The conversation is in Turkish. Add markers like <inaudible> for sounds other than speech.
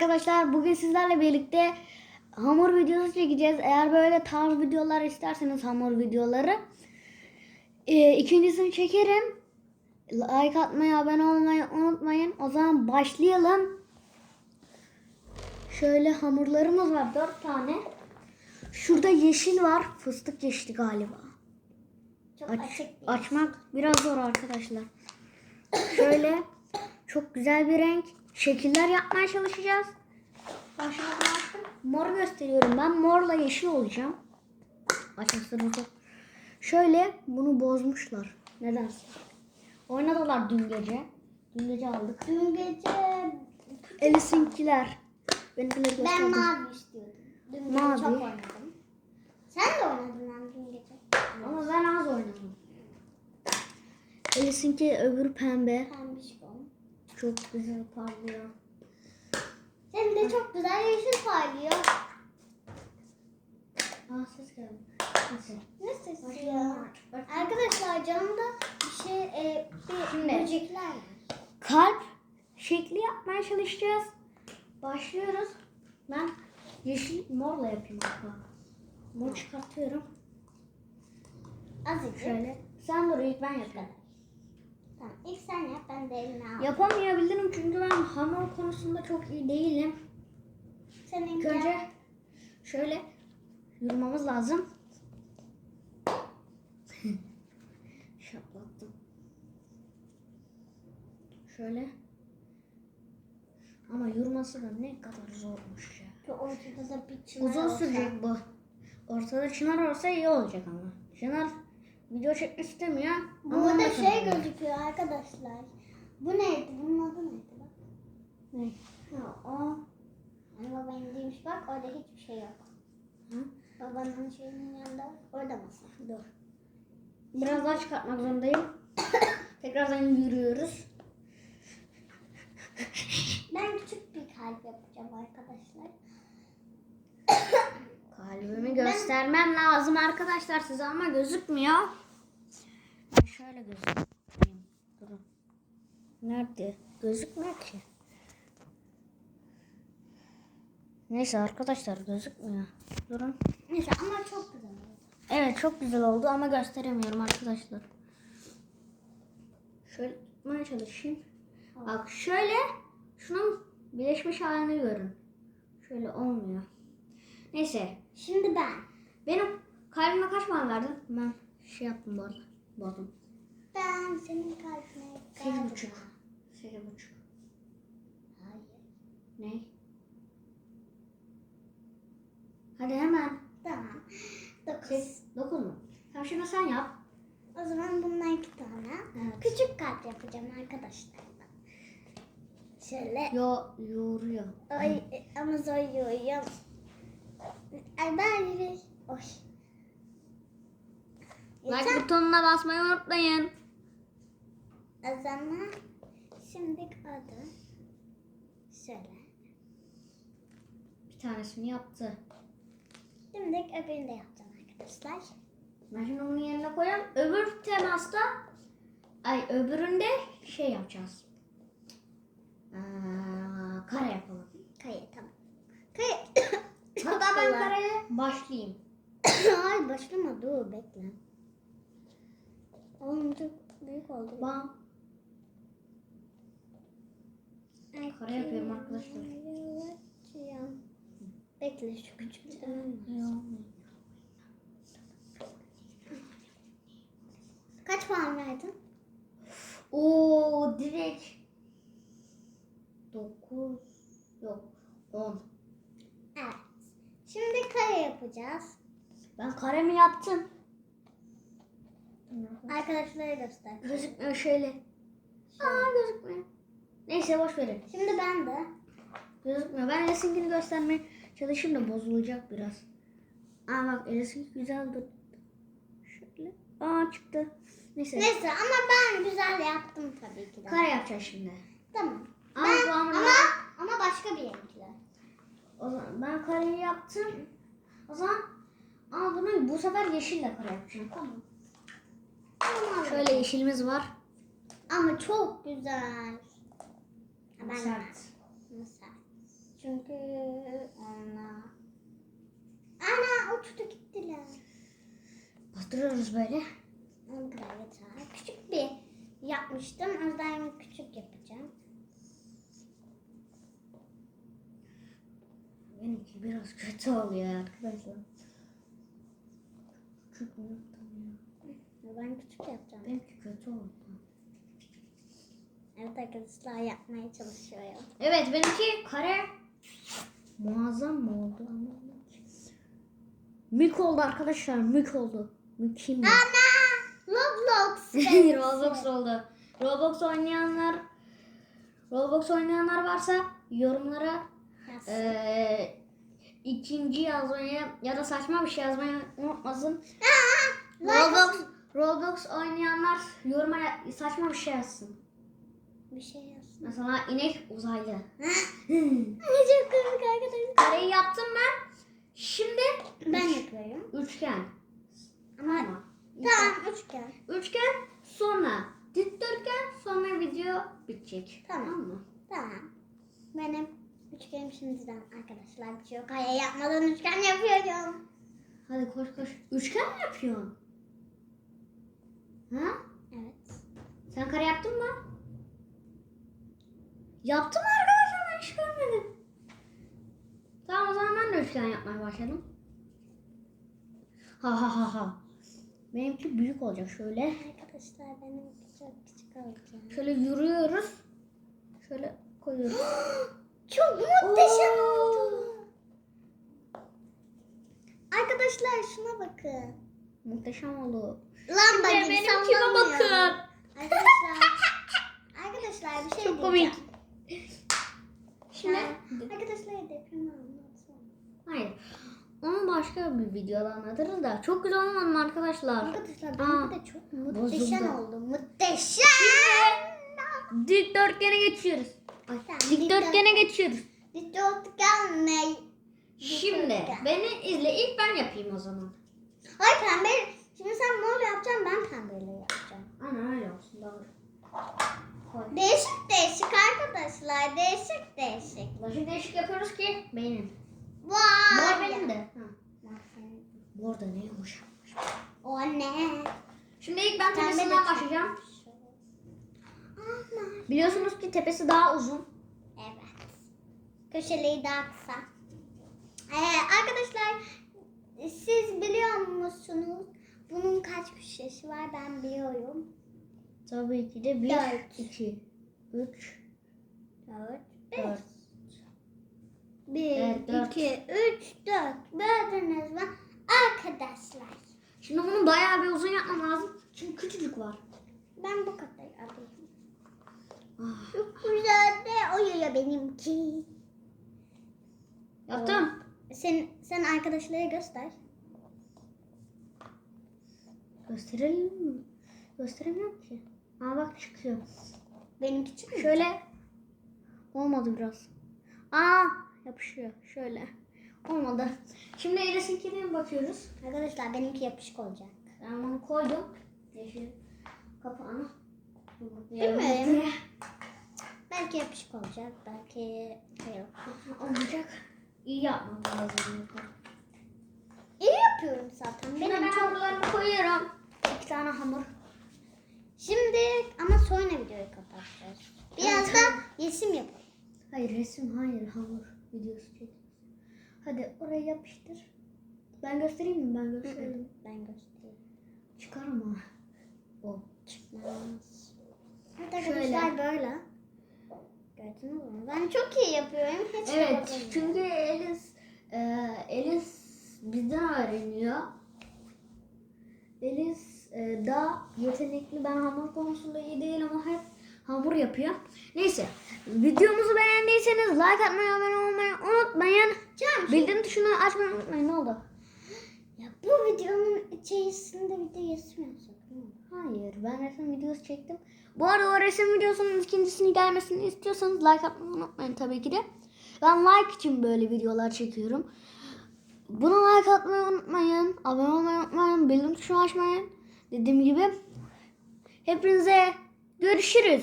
arkadaşlar. Bugün sizlerle birlikte hamur videosu çekeceğiz. Eğer böyle tarz videolar isterseniz hamur videoları e, ikincisini çekerim. Like atmayı, abone olmayı unutmayın. O zaman başlayalım. Şöyle hamurlarımız var. Dört tane. Şurada yeşil var. Fıstık yeşili galiba. Çok Aç, açık. açmak biraz zor arkadaşlar. Şöyle çok güzel bir renk. Şekiller yapmaya çalışacağız. Lazım. Mor gösteriyorum. Ben morla yeşil olacağım. Çok. Şöyle bunu bozmuşlar. Nedense. Oynadılar dün gece. Dün gece aldık. Dün gece Elisinkiler. Benimkileri ben mavi istiyordum. Dün gece Mavi. çok oynadım. Sen de oynadın lan dün gece. Ama ben az oynadım. Elisinki öbür pembe. Pembişkom. Çok güzel parlıyor. Senin de çok güzel yeşil parlıyor. Aa ses geldi. Ne sesi ya? Arkadaşlar canımda bir şey, e, bir Şimdi. böcekler var. kalp şekli yapmaya çalışacağız. Başlıyoruz. Ben yeşil morla yapayım. Mor çıkartıyorum. Azıcık. Şöyle. Sen dur ilk ben yapayım. Tamam ilk sen yap ben de elini al. Yapamayabilirim çünkü ben hamur konusunda çok iyi değilim. Senin İlk önce şöyle yurmamız lazım. <laughs> Şaplattım. Şöyle. Ama yurması da ne kadar zormuş ya. Şu ortada da bir çınar Uzun olsa. sürecek bu. Ortada çınar olsa iyi olacak ama. Çınar video çekmek istemiyor. ama Burada ona şey gözüküyor arkadaşlar. Bu neydi? Bunun adı neydi bak? Ne? Ha, o. Yani baba indiymiş bak orada hiçbir şey yok. Hı? Babanın şeyinin yanında orada masa. Dur. Biraz daha çıkartmak zorundayım. <coughs> Tekrardan yürüyoruz. Ben küçük bir kalp yapacağım arkadaşlar. Kalbimi göstermem lazım arkadaşlar size ama gözükmüyor. Ben şöyle gözükeyim. Durun. Nerede? Gözükmüyor ki. Neyse arkadaşlar gözükmüyor. Durun. Neyse ama çok güzel oldu. Evet çok güzel oldu ama gösteremiyorum arkadaşlar. Şöyle tutmaya çalışayım. Bak şöyle şunun birleşmiş halini görün. Şöyle olmuyor. Neyse Şimdi ben. benim kalbime kaç puan verdin? Ben şey yaptım bu arada. Bozdum. Ben senin kalbine Sekiz buçuk. Sekiz buçuk. Hayır. Ne? Hadi hemen. Tamam. Dokuz. Dokuz mu? Tamam şimdi sen yap. O zaman bundan iki tane. Evet. Küçük kalp yapacağım arkadaşlar. Şöyle. Yo, yoruyor. Ay ama zor yoruyorum. Ay ben. Oy. Like butonuna basmayı unutmayın. O zaman şimdi adı. Şöyle. Bir tanesini yaptı. Şimdi öbürünü de yapacağım arkadaşlar. Ben şimdi onun yerine koyalım. Öbür temasta ay öbüründe şey yapacağız. Ee, kare yapalım. Kayı tamam. Kayı. Çok Hatta ben kolay. kareye başlayayım. <coughs> Ay başlama dur bekle. Oğlum çok büyük oldu. Bam. Kare yapıyorum arkadaşlar. Bekle şu küçük. Kaç puan verdin? Oo direkt 9 yok 10. Yapacağız. Ben karemi yaptım. Arkadaşlara göster. Gözükmüyor şöyle. Aa gözükmüyor. Neyse boş verin. Şimdi ben de. Gözükmüyor. Ben Enes'inkini göstermeye çalışayım da bozulacak biraz. Aa bak Enes'inki güzel dur. Şöyle. Aa çıktı. Neyse. Neyse ama ben güzel yaptım tabii ki de. Kare yapacağız şimdi. Tamam. Ama Ben, ama, ama başka bir renkle. O zaman ben kareyi yaptım. O zaman ama bunu bu sefer yeşille kare yapacağım. Tamam. Tamam. Şöyle yeşilimiz var. Ama çok güzel. Ben Sert. Sert. Çünkü ona... Ana uçtu gittiler. Bastırıyoruz böyle. Onu kadar. Küçük bir yapmıştım. O yüzden küçük yapacağım. Benimki biraz kötü oluyor arkadaşlar. Küçük mü yaptım ya? Ben küçük yapacağım. Benimki kötü oldu. Evet arkadaşlar yapmaya çalışıyorum. Evet benimki kare muazzam mı oldu ki. Mük oldu arkadaşlar mük oldu. Mükemmel. Ana! Roblox. <laughs> Roblox oldu. Roblox oynayanlar Roblox oynayanlar varsa yorumlara Yazsın. İkinci yazmayı ya da saçma bir şey yazmayı unutmasın. Roblox Roblox oynayanlar yoruma saçma bir şey yazsın. bir şey yazsın. Mesela inek uzaylı. <laughs> Çok komik arkadaşlar. Kareyi yaptım ben. Şimdi Ben yapıyorum. üçgen. Ama Ama tamam üçgen. üçgen sonra dikdörtgen sonra video bitecek. Tamam. mı? Tamam. Benim üçgenim şimdiden arkadaşlar bir şey yok. Hayır yapmadan üçgen yapıyorum. Hadi koş koş. Üçgen mi yapıyorsun? Ha? Evet. Sen kare yaptın mı? Yaptım arkadaşlar ben hiç görmedim. Tamam o zaman ben de üçgen yapmaya başladım. Ha ha ha ha. Benimki büyük olacak şöyle. Arkadaşlar benim çok küçük olacak. Şöyle yürüyoruz. Şöyle koyuyoruz. <gasps> Çok muhteşem Oo. oldu. Arkadaşlar şuna bakın. Muhteşem oldu. Lamba Şimdi gibi benimkime sallanıyor. bakın. Arkadaşlar. arkadaşlar bir şey Çok diyeceğim. komik. Şimdi Ha, Arkadaşlar depremi anlatsana. hayır. Onu başka bir videoda anlatırız da çok güzel olmadı mı arkadaşlar? Arkadaşlar Aa, de çok muhteşem bozuldu. oldu. Muhteşem. Dikdörtgene geçiyoruz. Dikdörtgene geçiyoruz. Dikdörtgen ne? Şimdi beni izle. İlk ben yapayım o zaman. Ay pembe. Şimdi sen mor yapacaksın ben pembeyle yapacağım. Aynen öyle olsun doğru. Koy. Değişik değişik arkadaşlar. Değişik değişik. Bulaşık değişik yapıyoruz ki benim. Vay. Mor benim de. Ha. Mor da ne yumuşakmış. O ne? Şimdi ilk ben çok- başlayacağım. Biliyorsunuz ki tepesi daha uzun. Evet. Köşeliği daha kısa. Ee, arkadaşlar siz biliyor musunuz bunun kaç köşesi var ben biliyorum. Tabii ki de bir, Dört. iki, üç, 4, dört. 1, Evet, dört. 2, 3, 4. Gördünüz mü? Arkadaşlar Şimdi bunu bayağı bir uzun yapmam lazım. Çünkü küçücük var. ben bu kadar alayım. Çok güzel de uyuyor benimki. yaptım. Sen, sen arkadaşlara göster. Gösterelim mi? Gösteremiyorum ki. Aa bak çıkıyor. Benimki çıkıyor. Şöyle olmadı biraz. Aa yapışıyor şöyle. Olmadı. Şimdi Enes'inkine bakıyoruz. Arkadaşlar benimki yapışık olacak. Ben bunu koydum. Yeşil kapağını. Bilmiyorum. Belki yapışık olacak, belki şey yok. Olmayacak. İyi yapmam lazım. İyi yapıyorum zaten. Şimdi Benim ben çok... hamurlarımı koyuyorum. İki tane hamur. Şimdi ama sonra videoyu kapatacağız. Biraz Evet, da tamam. resim yapalım. Hayır resim hayır hamur videosu çek. Hadi oraya yapıştır. Ben göstereyim mi? Ben göstereyim. Ben göstereyim. Çıkar ama. O. Çıkmaz. Evet Şöyle. arkadaşlar böyle. Gördünüz mü? Ben çok iyi yapıyorum. Hiç Evet yapamıyorum. çünkü Elis e, Elis bizden öğreniyor. Elis e, daha yetenekli. Ben hamur konusunda iyi değilim ama hep hamur yapıyor. Neyse videomuzu beğendiyseniz like atmayı, abone olmayı unutmayın. Canım, Bildirim tuşunu açmayı unutmayın. Ne oldu? ya bu videonun içerisinde bir de olur? Hayır ben resim videosu çektim. Bu arada o resim videosunun ikincisini gelmesini istiyorsanız like atmayı unutmayın tabii ki de. Ben like için böyle videolar çekiyorum. Buna like atmayı unutmayın. Abone olmayı unutmayın. Bildirim tuşunu açmayın. Dediğim gibi. Hepinize görüşürüz.